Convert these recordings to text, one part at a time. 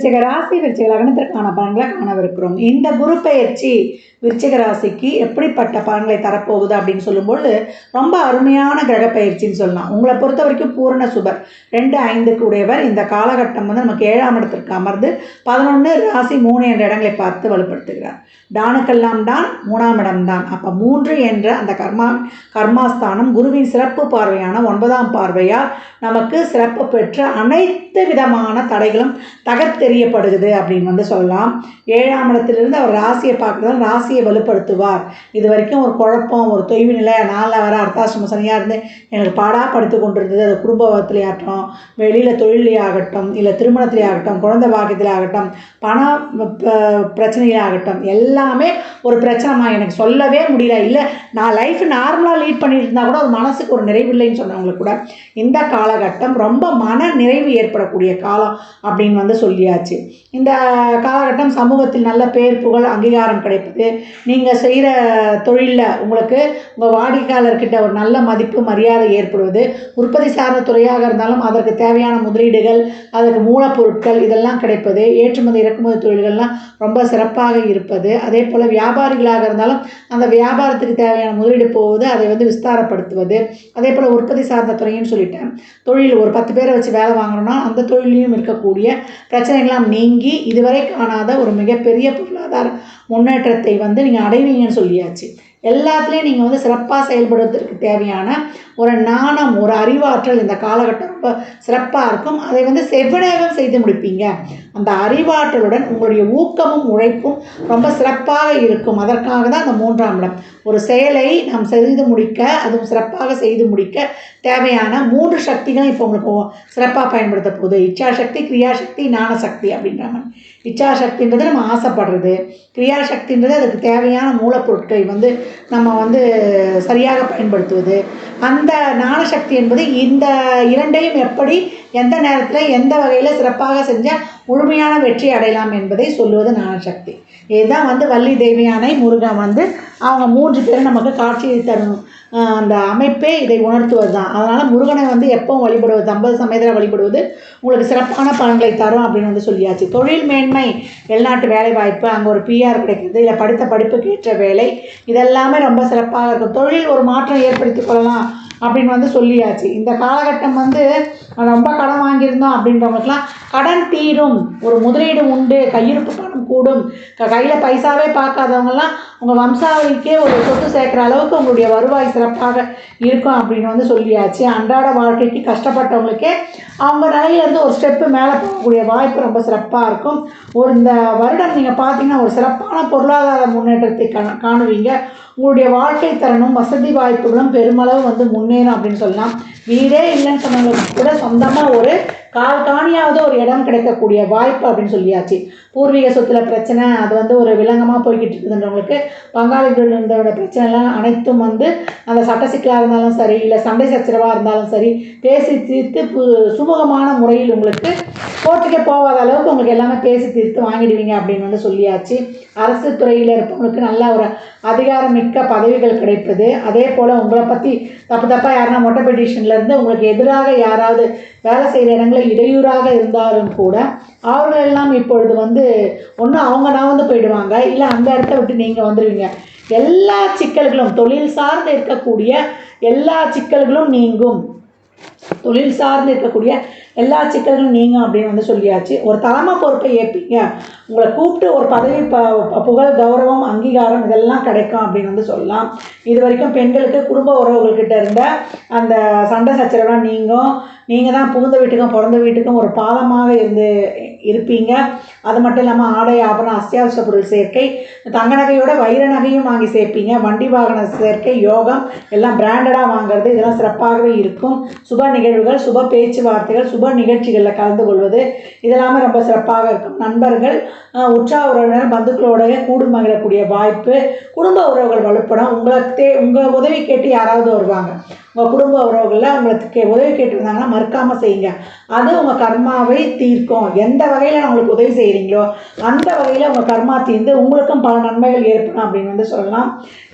விருச்சிக ராசி விருச்சிக லக்னத்திற்கான பலன்களை காணவிருக்கிறோம். இந்த குரு பெயர்ச்சி விருச்சிக ராசிக்கு எப்படிப்பட்ட பலன்களை தரப்போகுது அப்படின்னு சொல்லும்போது ரொம்ப அருமையான கிரக பயிற்சின்னு சொல்லலாம். உங்களை பொறுத்த வரைக்கும் பூரண சுபர். ரெண்டு ஐந்துக்கு உடையவர். இந்த காலகட்டம் வந்து நமக்கு ஏழாம் இடத்திற்கு அமர்ந்து பதினொன்று ராசி மூணு என்ற இடங்களை பார்த்து வலுப்படுத்துகிறார். டானுக்கெல்லாம் தான் மூணாம் இடம் தான். அப்போ மூன்று என்ற அந்த கர்மா கர்மாஸ்தானம் குருவின் சிறப்பு பார்வையான ஒன்பதாம் பார்வையால் நமக்கு சிறப்பு பெற்ற அனைத்து விதமான தடைகளும் தகர்த்து தகர்த்தெறியப்படுகிறது அப்படின்னு வந்து சொல்லலாம். ஏழாம் இடத்திலிருந்து அவர் ராசியை பார்க்குறதால ராசியை வலுப்படுத்துவார். இது வரைக்கும் ஒரு குழப்பம் ஒரு தொய்வு நிலை நாளில் வர அர்த்தாசிரம சனியாக இருந்து எனக்கு பாடாக படுத்து கொண்டிருந்தது. அது குடும்பத்திலே ஆகட்டும் வெளியில் தொழிலே ஆகட்டும் இல்லை திருமணத்திலே ஆகட்டும் குழந்தை பாக்கியத்திலே ஆகட்டும் பண ப- பிரச்சனையிலே ஆகட்டும் எல்லாமே ஒரு பிரச்சனைமா எனக்கு சொல்லவே முடியல. இல்லை நான் லைஃப் நார்மலாக லீட் பண்ணிட்டு இருந்தால் கூட அது மனசுக்கு ஒரு நிறைவு இல்லைன்னு சொன்னவங்களுக்கு கூட இந்த காலகட்டம் ரொம்ப மன நிறைவு ஏற்படக்கூடிய காலம் அப்படின்னு வந்து சொல்லியாச்சு இந்த காலகட்டம் சமூகத்தில் நல்ல பேர் புகழ் அங்கீகாரம் கிடைப்பது. நீங்கள் செய்கிற தொழிலில் உங்களுக்கு உங்கள் வாடிக்கையாளர்கிட்ட ஒரு நல்ல மதிப்பு மரியாதை ஏற்படுவது. உற்பத்தி சார்ந்த துறையாக இருந்தாலும் அதற்கு தேவையான முதலீடுகள் அதற்கு மூலப்பொருட்கள் இதெல்லாம் கிடைப்பது. ஏற்றுமதி இறக்குமதி தொழில்கள்லாம் ரொம்ப சிறப்பாக இருப்பது. அதே போல் வியாபாரிகளாக இருந்தாலும் அந்த வியாபாரத்துக்கு தேவையான முதலீடு போவது அதை வந்து விஸ்தாரப்படுத்துவது. அதே போல் உற்பத்தி சார்ந்த துறைன்னு சொல்லிட்டேன். தொழில் ஒரு பத்து பேரை வச்சு வேலை வாங்குறோம்னா அந்த தொழிலையும் இருக்கக்கூடிய எல்லாம் நீங்கி இதுவரை காணாத ஒரு மிகப்பெரிய பொருளாதார முன்னேற்றத்தை வந்து நீங்கள் அடைவீங்கன்னு சொல்லியாச்சு. எல்லாத்துலேயும் நீங்கள் வந்து சிறப்பாக செயல்படுவதற்கு தேவையான ஒரு நாணம் ஒரு அறிவாற்றல் இந்த காலகட்டம் ரொம்ப சிறப்பாக இருக்கும். அதை வந்து செவ்வனேகம் செய்து முடிப்பீங்க. அந்த அறிவாற்றலுடன் உங்களுடைய ஊக்கமும் உழைப்பும் ரொம்ப சிறப்பாக இருக்கும். அதற்காக தான் அந்த மூன்றாம் இடம். ஒரு செயலை நாம் செய்து முடிக்க அதுவும் சிறப்பாக செய்து முடிக்க தேவையான மூன்று சக்திகளும் இப்போ உங்களுக்கு சிறப்பாக பயன்படுத்த போகுது. இச்சாசக்தி கிரியாசக்தி ஞானசக்தி அப்படின்ற மாதிரி. இச்சாசக்தின்றது நம்ம ஆசைப்படுறது. கிரியாசக்தின்றது அதுக்கு தேவையான மூலப்பொருட்களை வந்து நம்ம வந்து சரியாக பயன்படுத்துவது. அந்த ஞானசக்தி என்பது இந்த இரண்டையும் எப்படி எந்த நேரத்தில் எந்த வகையில் சிறப்பாக செஞ்சால் முழுமையான வெற்றி அடையலாம் என்பதை சொல்லுவது ஞானசக்தி. இதுதான் வந்து வள்ளி தேவியானை முருகன் வந்து அவங்க மூன்று பேரும் நமக்கு காட்சியை தரணும் அந்த அமைப்பே இதை உணர்த்துவது தான் அதனால் முருகனை வந்து எப்பவும் வழிபடுவது ஐம்பது சமயத்தில் வழிபடுவது உங்களுக்கு சிறப்பான பலன்களை தரும் அப்படின்னு வந்து சொல்லியாச்சு. தொழில் மேன்மை வெளிநாட்டு வேலை வாய்ப்பு அங்கே ஒரு பிஆர் கிடைக்கிறது இல்லை படித்த படிப்புக்கு ஏற்ற வேலை இதெல்லாமே ரொம்ப சிறப்பாக இருக்கும். தொழில் ஒரு மாற்றம் ஏற்படுத்தி கொள்ளலாம். அப்படின்னு வந்து சொல்லியாச்சு. இந்த காலகட்டம் வந்து ரொம்ப கடன் வாங்கியிருந்தோம் அப்படின்றவங்களுக்குலாம் கடன் தீரும். ஒரு முதலீடு உண்டு கையிருப்பு பணம் கூடும். கையில் பைசாவே பார்க்காதவங்கலாம் உங்கள் வம்சாவளிக்கே ஒரு சொத்து சேர்க்குற அளவுக்கு உங்களுடைய வருவாய் சிறப்பாக இருக்கும் அப்படின்னு வந்து சொல்லியாச்சு. அன்றாட வாழ்க்கைக்கு கஷ்டப்பட்டவங்களுக்கே அவங்க நிலையிலேருந்து ஒரு ஸ்டெப்பு மேலே போகக்கூடிய வாய்ப்பு ரொம்ப சிறப்பாக இருக்கும். ஒரு இந்த வருடம் நீங்கள் பார்த்தீங்கன்னா ஒரு சிறப்பான பொருளாதார முன்னேற்றத்தை காண காணுவீங்க. உங்களுடைய வாழ்க்கை தரணும் வசதி வாய்ப்புகளும் பெருமளவு வந்து முன்னேறும் அப்படின்னு சொல்லலாம். வீடே இல்லைன்னு சொன்னவங்களுக்கு கூட சொந்தமாக ஒரு கால் காணியாவது ஒரு இடம் கிடைக்கக்கூடிய வாய்ப்பு அப்படின்னு சொல்லியாச்சு. பூர்வீக சொத்துல பிரச்சனை அது வந்து ஒரு விலங்கமாக போய்கிட்டு இருக்குதுன்றவங்களுக்கு பங்காளிகள் இருந்தோட பிரச்சனைலாம் அனைத்தும் வந்து அந்த சட்ட சிக்கலாக இருந்தாலும் சரி இல்லை சண்டை சச்சரவாக இருந்தாலும் சரி பேசி தீர்த்து பு சுமூகமான முறையில் உங்களுக்கு கோர்ட்டுக்கே போகாத அளவுக்கு உங்களுக்கு எல்லாமே பேசி தீர்த்து வாங்கிடுவீங்க அப்படின்னு வந்து சொல்லியாச்சு. அரசு துறையில் இருப்பவங்களுக்கு நல்ல ஒரு அதிகாரம் மிக்க பதவிகள் கிடைப்பது. அதே போல் உங்களை பற்றி தப்பு தப்பாக யாருன்னா மொட்டை பெட்டிஷன்லேருந்து உங்களுக்கு எதிராக யாராவது வேலை செய்கிற இடங்களில் இடையூறாக இருந்தாலும் கூட அவர்கள் எல்லாம் இப்பொழுது வந்து ஒன்று அவங்க நகர்ந்து போயிடுவாங்க. இல்லை அந்த இடத்த விட்டு நீங்கள் வந்துடுவீங்க எல்லா சிக்கல்களும் தொழில் சார்ந்து இருக்கக்கூடிய எல்லா சிக்கல்களும் நீங்கும். தொழில் சார்ந்து இருக்கக்கூடிய எல்லா சிக்கல்களும் நீங்கும் அப்படின்னு வந்து சொல்லியாச்சு. ஒரு தலைமை பொறுப்பை ஏற்பீங்க. உங்களை கூப்பிட்டு ஒரு பதவி ப புகழ் கௌரவம் அங்கீகாரம் இதெல்லாம் கிடைக்கும் அப்படின்னு வந்து சொல்லலாம். இது வரைக்கும் பெண்களுக்கு குடும்ப உறவுகள்கிட்ட இருந்த அந்த சண்டை சச்சரவுலாம் நீங்கும். நீங்கள் தான் புகுந்த வீட்டுக்கும் பிறந்த வீட்டுக்கும் ஒரு பாலமாக இருந்து இருப்பீங்க. அது மட்டும் இல்லாமல் ஆடை ஆபரணம் அத்தியாவசிய பொருள் சேர்க்கை தங்க நகையோட வைர நகையும் வாங்கி சேர்ப்பீங்க. வண்டி வாகன சேர்க்கை யோகம் எல்லாம் பிராண்டடாக வாங்குறது இதெல்லாம் சிறப்பாகவே இருக்கும். சுப நிகழ்வுகள் சுப பேச்சுவார்த்தைகள் சுப நிகழ்ச்சிகளில் கலந்து கொள்வது இதெல்லாமே ரொம்ப சிறப்பாக இருக்கும். நண்பர்கள் உற்சாக உறவினர் பந்துக்களோட கூடு மகிழக்கூடிய வாய்ப்பு குடும்ப உறவுகள் வலுப்படும். உங்களுக்கு தே உங்கள் உதவி கேட்டு யாராவது வருவாங்க. உங்கள் குடும்ப உறவுகளில் உங்களுக்கு உதவி கேட்டுருந்தாங்கன்னா மறுக்காமல் செய்யுங்க. அது உங்கள் கர்மாவை தீர்க்கும். எந்த வகையில் உங்களுக்கு உதவி செய்கிறீங்களோ அந்த வகையில் உங்கள் கர்மா தீர்ந்து உங்களுக்கும் பல நன்மைகள் ஏற்படும் அப்படின்னு வந்து சொல்லலாம்.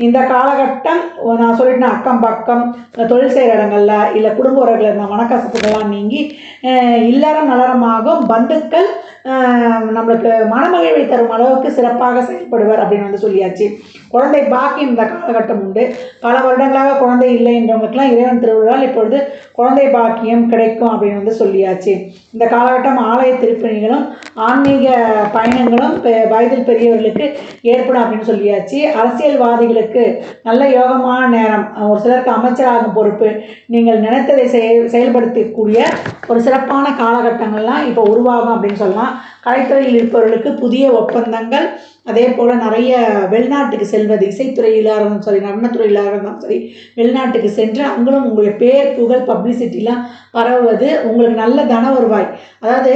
இந்த காலகட்டம் நான் சொல்லிட்டேன் அக்கம் பக்கம் தொழில் செய்கிற இடங்களில் இல்லை குடும்ப உறவுகளில் இருந்த மனக்கசப்புகள்லாம் நீங்கி இல்லறம் நலரமாகும் பந்துக்கள் நம்மளுக்கு மனமகிழ்வை தரும் அளவுக்கு சிறப்பாக செயல்படுவார் அப்படின்னு வந்து சொல்லியாச்சு. குழந்தை பாக்கியம் இந்த காலகட்டம் உண்டு. பல வருடங்களாக குழந்தை இல்லை என்றவங்களுக்குலாம் இறைவன் திருவிழாவில் இப்பொழுது குழந்தை பாக்கியம் கிடைக்கும் அப்படின்னு வந்து சொல்லியாச்சு. இந்த காலகட்டம் ஆலய திருப்பணிகளும் ஆன்மீக பயணங்களும் பெ- வயதில் பெரியவர்களுக்கு ஏற்படும் அப்படின்னு சொல்லியாச்சு. அரசியல்வாதிகளுக்கு நல்ல யோகமான நேரம். ஒரு சிலருக்கு அமைச்சராகும் பொறுப்பு. நீங்கள் நினைத்ததை செய் செயல்படுத்தக்கூடிய ஒரு சிறப்பான காலகட்டங்கள்லாம் இப்போ உருவாகும் அப்படின்னு சொல்லலாம். கலைத்துறையில் இருப்பவர்களுக்கு புதிய ஒப்பந்தங்கள் அதே போல் நிறைய வெளிநாட்டுக்கு செல்வது இசைத்துறையிலாக இருந்தாலும் சரி நடனத்துறையிலாக இருந்தாலும் சரி வெளிநாட்டுக்கு சென்று அங்களும் உங்களுடைய பேர் புகழ் பப்ளிசிட்டிலாம் பரவுவது உங்களுக்கு நல்ல தன வருவாய். அதாவது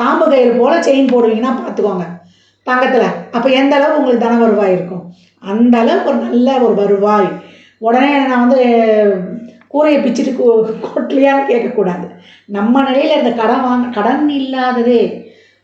தாம்பு கயிறு போல் செயின் போடுவீங்கன்னா பார்த்துக்கோங்க தங்கத்தில் அப்போ எந்த அளவு உங்களுக்கு தன வருவாய் இருக்கும்? அந்த அளவுக்கு ஒரு நல்ல ஒரு வருவாய். உடனே நான் வந்து கூரையை பிச்சுட்டு கோ கொட்டலையான்னு கேட்கக்கூடாது. நம்ம நிலையில் இந்த கடன் வாங்க கடன் இல்லாததே.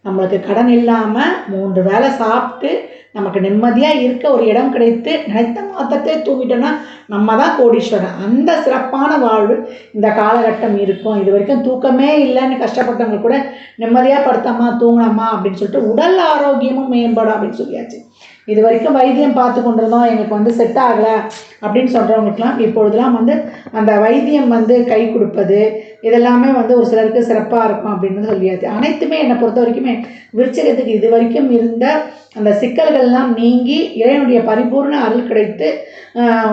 நம்மளுக்கு கடன் இல்லாமல் மூன்று வேளை சாப்பிட்டு நமக்கு நிம்மதியாக இருக்க ஒரு இடம் கிடைத்து நினைத்த மாத்தத்தை தூங்கிட்டோன்னா நம்ம தான் கோடீஸ்வரன். அந்த சிறப்பான வாழ்வு இந்த காலகட்டம் இருக்கும். இது வரைக்கும் தூக்கமே இல்லைன்னு கஷ்டப்பட்டவங்க கூட நிம்மதியாக படுத்தம்மா தூங்கினம்மா அப்படின்னு சொல்லிட்டு உடல் ஆரோக்கியமும் மேம்படும் அப்படின்னு சொல்லியாச்சு. இது வரைக்கும் வைத்தியம் பார்த்து கொண்டிருந்தோம் எங்களுக்கு வந்து செட் ஆகலை அப்படின்னு சொல்கிறவங்களுக்குலாம் இப்பொழுதெல்லாம் வந்து அந்த வைத்தியம் வந்து கை கொடுப்பது இதெல்லாமே வந்து ஒரு சிலருக்கு சிறப்பாக இருக்கும் அப்படின்னு சொல்லியாச்சு. அனைத்துமே என்னை பொறுத்த வரைக்குமே விருச்சகத்துக்கு இது வரைக்கும் இருந்த அந்த சிக்கல்கள்லாம் நீங்கி இறைவனுடைய பரிபூர்ண அருள் கிடைத்து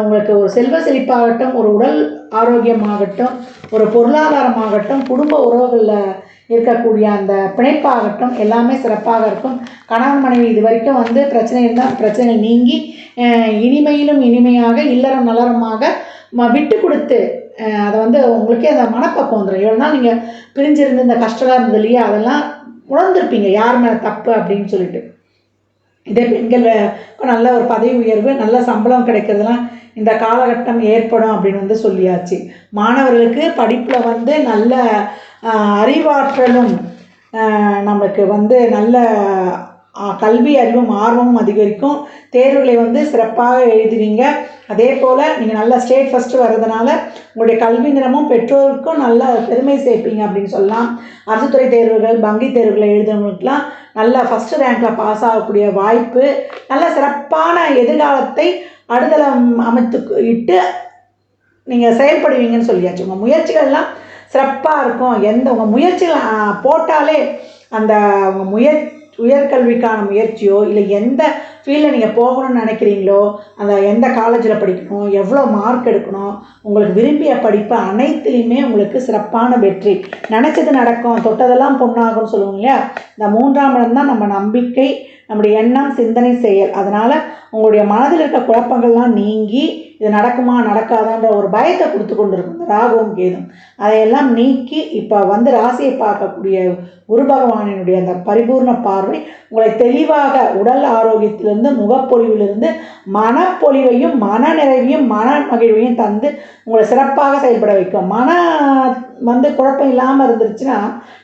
உங்களுக்கு ஒரு செல்வ செழிப்பாகட்டும் ஒரு உடல் ஆரோக்கியமாகட்டும் ஒரு பொருளாதாரமாகட்டும் குடும்ப உறவுகளில் இருக்கக்கூடிய அந்த பிணைப்பாகட்டும் எல்லாமே சிறப்பாக இருக்கும். கணவன் மனைவி இது வரைக்கும் வந்து பிரச்சனை இருந்தால் பிரச்சனை நீங்கி இனிமையிலும் இனிமையாக இல்லறம் நலரமாக ம- விட்டு கொடுத்து அதை வந்து உங்களுக்கே அந்த மனப்பக்கம் வந்துடும் இவ்வளோ நாள் நீங்கள் பிரிஞ்சிருந்து இந்த கஷ்டமாக இருந்தது இல்லையா? அதெல்லாம் உணர்ந்திருப்பீங்க. யார் மேலே தப்பு அப்படின்னு சொல்லிட்டு. இதே பெண்கள் நல்ல ஒரு பதவி உயர்வு நல்ல சம்பளம் கிடைக்கிறதுலாம் இந்த காலகட்டம் ஏற்படும் அப்படின்னு வந்து சொல்லியாச்சு. மாணவர்களுக்கு படிப்பில் வந்து நல்ல அறிவாற்றலும் நமக்கு வந்து நல்ல கல்வி அறிவும் ஆர்வமும் அதிகரிக்கும். தேர்வுகளை வந்து சிறப்பாக எழுதுவீங்க. அதே போல் நீங்கள் நல்ல ஸ்டேட் ஃபஸ்ட்டு வர்றதுனால உங்களுடைய கல்வி நிறமும் பெற்றோருக்கும் நல்ல பெருமை சேர்ப்பீங்க அப்படின்னு சொல்லலாம். அரசு துறை தேர்வுகள் வங்கி தேர்வுகளை எழுதுறவங்களுக்குலாம் நல்ல ஃபஸ்ட்டு ரேங்கில் பாஸ் ஆகக்கூடிய வாய்ப்பு நல்ல சிறப்பான எதிர்காலத்தை அடுதளம் அமைத்து இட்டு நீங்கள் செயல்படுவீங்கன்னு சொல்லியாச்சு. உங்கள் முயற்சிகள்லாம் சிறப்பாக இருக்கும். எந்த உங்கள் முயற்சிகள் போட்டாலே அந்த உங்கள் முயற் உயர்கல்விக்கான முயற்சியோ இல்லை எந்த ஃபீல்டில் நீங்கள் போகணும்னு நினைக்கிறீங்களோ அந்த எந்த காலேஜில் படிக்கணும் எவ்வளோ மார்க் எடுக்கணும் உங்களுக்கு விரும்பிய படிப்பு அனைத்துலேயுமே உங்களுக்கு சிறப்பான வெற்றி. நினச்சது நடக்கும் தொட்டதெல்லாம் பொண்ணாகும்னு சொல்லுவோம் இல்லையா? இந்த மூன்றாம் இடம் தான் நம்ம நம்பிக்கை நம்முடைய எண்ணம் சிந்தனை செயல். அதனால் உங்களுடைய மனதில் இருக்க குழப்பங்கள்லாம் நீங்கி இது நடக்குமா நடக்காதான்ற ஒரு பயத்தை கொடுத்து கொண்டு இருக்கும் இந்த ராகுவும் கேதும். அதையெல்லாம் நீக்கி இப்போ வந்து ராசியை பார்க்கக்கூடிய குரு பகவானினுடைய அந்த பரிபூர்ண பார்வை உங்களை தெளிவாக உடல் ஆரோக்கியத்திலிருந்து முகப்பொழிவிலிருந்து மனப்பொழிவையும் மன நிறைவையும் மன மகிழ்வையும் தந்து உங்களை சிறப்பாக செயல்பட வைக்கும். மன வந்து குழப்பம் இல்லாமல் இருந்துருச்சுன்னா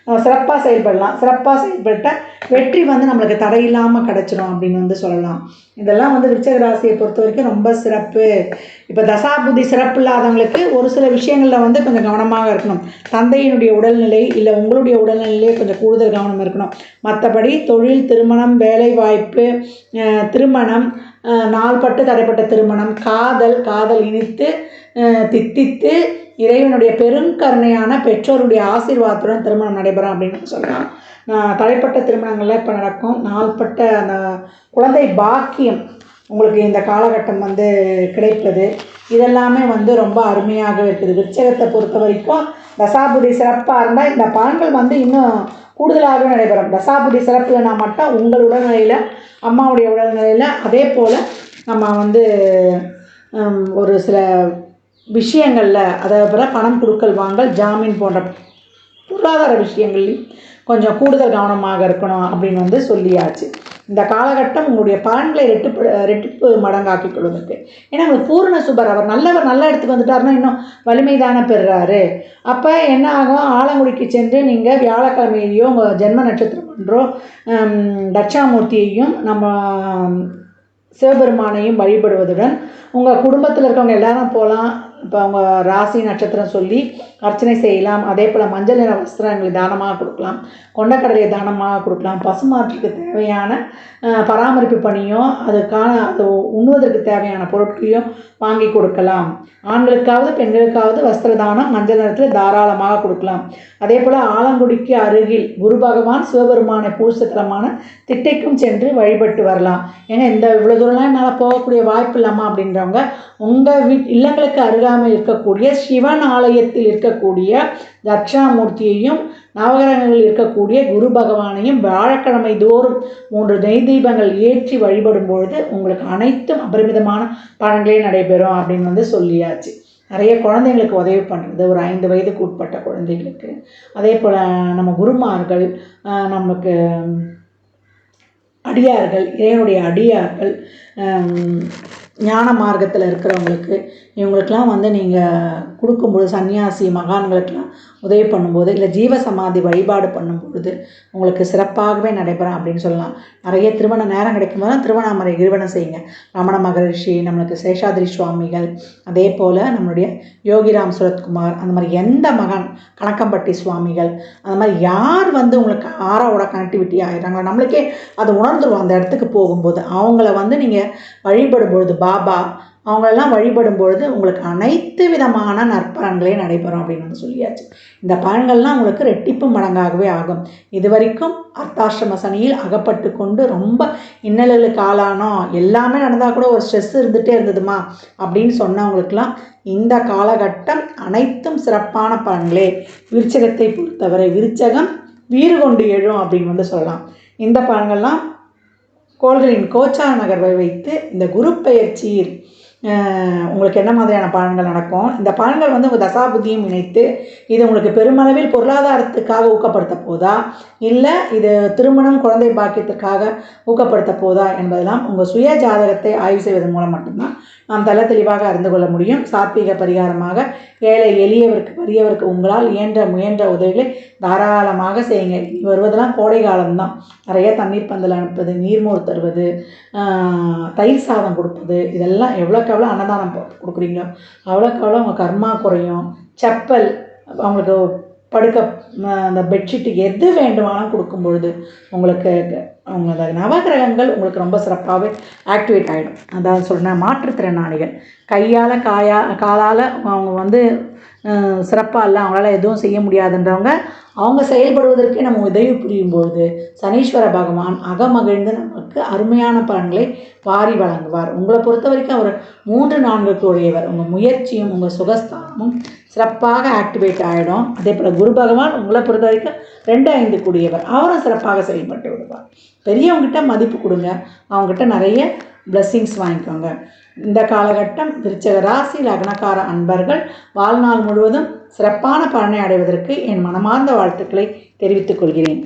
நம்ம சிறப்பாக செயல்படலாம். சிறப்பாக செயல்பட்ட வெற்றி வந்து நம்மளுக்கு தடையில்லாமல் கிடச்சிடும் அப்படின்னு வந்து சொல்லலாம். இதெல்லாம் வந்து விருச்சக ராசியை பொறுத்த வரைக்கும் ரொம்ப சிறப்பு. இப்போ தசாபுதி சிறப்பு இல்லாதவங்களுக்கு ஒரு சில விஷயங்களில் வந்து கொஞ்சம் கவனமாக இருக்கணும். தந்தையினுடைய உடல்நிலை இல்லை உங்களுடைய உடல்நிலையிலே கொஞ்சம் கூடுதல் கவனம் இருக்கணும். மற்றபடி தொழில் திருமணம் வேலைவாய்ப்பு வாய்ப்பு திருமணம் நாள்பட்டு தடைப்பட்ட திருமணம் காதல் காதல் இனித்து தித்தித்து இறைவனுடைய பெருங்கருணையான பெற்றோருடைய ஆசீர்வாதத்துடன் திருமணம் நடைபெறும் அப்படின்னு சொல்லலாம் நான் தடைப்பட்ட திருமணங்கள்லாம் இப்போ நடக்கும். நாள்பட்ட அந்த குழந்தை பாக்கியம் உங்களுக்கு இந்த காலகட்டம் வந்து கிடைப்பது. இதெல்லாமே வந்து ரொம்ப அருமையாக இருக்குது. விருச்சகத்தை பொறுத்த வரைக்கும் தசாபுதி சிறப்பாக இருந்தால் இந்த பலன்கள் வந்து இன்னும் கூடுதலாகவே நடைபெறும். தசாபுதி சிறப்புனா மட்டும் உங்கள் உடல்நிலையில் அம்மாவுடைய உடல்நிலையில் அதே போல் நம்ம வந்து ஒரு சில விஷயங்களில் அதாவது பணம் கொடுக்கல் வாங்கல் ஜாமீன் போன்ற பொருளாதார விஷயங்கள்லையும் கொஞ்சம் கூடுதல் கவனமாக இருக்கணும் அப்படின்னு வந்து சொல்லியாச்சு. இந்த காலகட்டம் உங்களுடைய பலன்களை ரெட்டிப்பு ரெட்டிப்பு மடங்காக்கி கொள்வதற்கு. ஏன்னா உங்களுக்கு பூரண சுபர் அவர் நல்லவர் நல்ல இடத்துக்கு வந்துட்டாருன்னா இன்னும் வலிமை தானே பெறுறாரு அப்போ என்ன ஆகும்? ஆலங்குடிக்கு சென்று நீங்கள் வியாழக்கிழமையிலையோ உங்கள் ஜென்ம நட்சத்திரம் ஒன்றோ தட்சாமூர்த்தியையும் நம்ம சிவபெருமானையும் வழிபடுவதுடன் உங்கள் குடும்பத்தில் இருக்கவங்க எல்லாரும் போகலாம் இப்போ அவங்க ராசி நட்சத்திரம் சொல்லி அர்ச்சனை செய்யலாம். அதே போல் மஞ்சள் நிற வஸ்திரங்களை தானமாக கொடுக்கலாம். கொண்டக்கடலையை தானமாக கொடுக்கலாம். பசுமாட்டுக்கு தேவையான பராமரிப்பு பணியும் அதுக்கான அது உண்ணுவதற்கு தேவையான பொருட்களையும் வாங்கி கொடுக்கலாம். ஆண்களுக்காவது பெண்களுக்காவது வஸ்திர தானம் மஞ்சள் நிறத்தில் தாராளமாக கொடுக்கலாம். அதே போல் ஆலங்குடிக்கு அருகில் குரு பகவான் சிவபெருமானை பூசத்தலமான திட்டைக்கும் சென்று வழிபட்டு வரலாம். ஏன்னா இந்த இவ்வளோ தூரம்லாம் என்னால் போகக்கூடிய வாய்ப்பு இல்லாமா அப்படின்றவங்க உங்கள் வீட் இல்லங்களுக்கு அருகாமல் இருக்கக்கூடிய சிவன் ஆலயத்தில் இருக்க இருக்கக்கூடிய தட்சிணாமூர்த்தியையும் நவகிரகங்களில் இருக்கக்கூடிய குரு பகவானையும் வியாழக்கிழமை தோறும் மூன்று நெய் தீபங்கள் ஏற்றி வழிபடும் பொழுது உங்களுக்கு அனைத்தும் அபரிமிதமான பலன்களே நடைபெறும் அப்படின்னு வந்து சொல்லியாச்சு. நிறைய குழந்தைங்களுக்கு உதவி பண்ணுறது ஒரு ஐந்து வயதுக்கு உட்பட்ட குழந்தைகளுக்கு. அதே போல் நம்ம குருமார்கள் நமக்கு அடியார்கள் இறைவனுடைய அடியார்கள் ஞான மார்க்கத்தில் இருக்கிறவங்களுக்கு இவங்களுக்கெல்லாம் வந்து நீங்கள் கொடுக்கும்போது சன்னியாசி மகான்களுக்கெல்லாம் உதவி பண்ணும்போது இல்லை ஜீவ சமாதி வழிபாடு பண்ணும்பொழுது உங்களுக்கு சிறப்பாகவே நடைபெறும் அப்படின்னு சொல்லலாம். நிறைய திருமண நேரம் கிடைக்கும் போது திருவண்ணாமலை கிருவணம் செய்யுங்க. ரமண மகரிஷி நம்மளுக்கு சேஷாதிரி சுவாமிகள் அதே போல் நம்மளுடைய யோகிராம் சுரத்குமார் அந்த மாதிரி எந்த மகான் கணக்கம்பட்டி சுவாமிகள் அந்த மாதிரி யார் வந்து உங்களுக்கு ஆறாவோட கனெக்டிவிட்டி ஆகிடுறாங்களோ நம்மளுக்கே அது உணர்ந்துருவோம் அந்த இடத்துக்கு போகும்போது அவங்கள வந்து நீங்கள் வழிபடும் பொழுது பாபா அவங்களெல்லாம் வழிபடும் பொழுது உங்களுக்கு அனைத்து விதமான நற்பலன்களே நடைபெறும் அப்படின்னு வந்து சொல்லியாச்சு. இந்த பலன்கள்லாம் உங்களுக்கு ரெட்டிப்பு மடங்காகவே ஆகும். இது வரைக்கும் அர்த்தாசிரம சனியில் அகப்பட்டு கொண்டு ரொம்ப இன்னல்களுக்கு ஆளானோம் எல்லாமே நடந்தால் கூட ஒரு ஸ்ட்ரெஸ் இருந்துகிட்டே இருந்ததுமா அப்படின்னு சொன்னவங்களுக்கெல்லாம் இந்த காலகட்டம் அனைத்தும் சிறப்பான பலன்களே. விருச்சகத்தை பொறுத்தவரை விருச்சகம் வீறு கொண்டு எழும் அப்படின்னு வந்து சொல்லலாம். இந்த பலன்கள்லாம் கோள்களின் கோச்சார நகர்வை வைத்து இந்த குரு பெயர்ச்சியில் உங்களுக்கு என்ன மாதிரியான பலன்கள் நடக்கும்? இந்த பலன்கள் வந்து உங்கள் தசாபுத்தியும் இணைத்து இது உங்களுக்கு பெருமளவில் பொருளாதாரத்துக்காக ஊக்கப்படுத்த போதா? இல்லை இது திருமணம் குழந்தை பாக்கியத்திற்காக ஊக்கப்படுத்த போதா என்பதெல்லாம் உங்கள் சுய ஜாதகத்தை ஆய்வு செய்வதன் மூலம் மட்டும்தான் நாம் தல தெளிவாக அறிந்து கொள்ள முடியும். சாத்வீக பரிகாரமாக ஏழை எளியவருக்கு பெரியவருக்கு உங்களால் இயன்ற முயன்ற உதவிகளை தாராளமாக செய்யுங்க வருவதெல்லாம் கோடை காலம்தான். நிறைய தண்ணீர் பந்தல் அனுப்புவது நீர்மோர் தருவது தயிர் சாதம் கொடுப்பது இதெல்லாம் எவ்வளோக்கு எவ்வளோ அன்னதானம் கொடுக்குறீங்களோ அவ்வளோக்கு எவ்வளோ அவங்க கர்மா குறையும். செப்பல் அவங்களுக்கு படுக்க அந்த பெட்ஷீட்டு எது வேண்டுமானாலும் கொடுக்கும் பொழுது உங்களுக்கு அவங்க அந்த நவகிரகங்கள் உங்களுக்கு ரொம்ப சிறப்பாகவே ஆக்டிவேட் ஆகிடும் அதாவது சொல்கிறேன் மாற்றுத்திறனாளிகள். கையால் காயா காலால் அவங்க வந்து சிறப்பாக இல்லை அவங்களால எதுவும் செய்ய முடியாதுன்றவங்க அவங்க செயல்படுவதற்கே நம்ம உதவி புரியும்பொழுது சனீஸ்வர பகவான் அகமகிழ்ந்து நமக்கு அருமையான பலன்களை வாரி வழங்குவார். உங்களை பொறுத்த வரைக்கும் அவர் மூன்று நான்குக்கு உடையவர் உங்கள் முயற்சியும் உங்கள் சுகஸ்தானமும் சிறப்பாக ஆக்டிவேட் ஆகிடும் அதே போல் குரு பகவான் உங்களை பொறுத்த வரைக்கும் ரெண்டு ஐந்து கூடியவர் அவரும் சிறப்பாக செயல்பட்டு விடுவார். பெரியவங்ககிட்ட மதிப்பு கொடுங்க. அவங்ககிட்ட நிறைய பிளெஸ்ஸிங்ஸ் வாங்கிக்கோங்க. இந்த காலகட்டம் விருச்சக ராசி லக்னக்கார அன்பர்கள் வாழ்நாள் முழுவதும் சிறப்பான பலனை அடைவதற்கு என் மனமார்ந்த வாழ்த்துக்களை தெரிவித்துக் கொள்கிறேன்.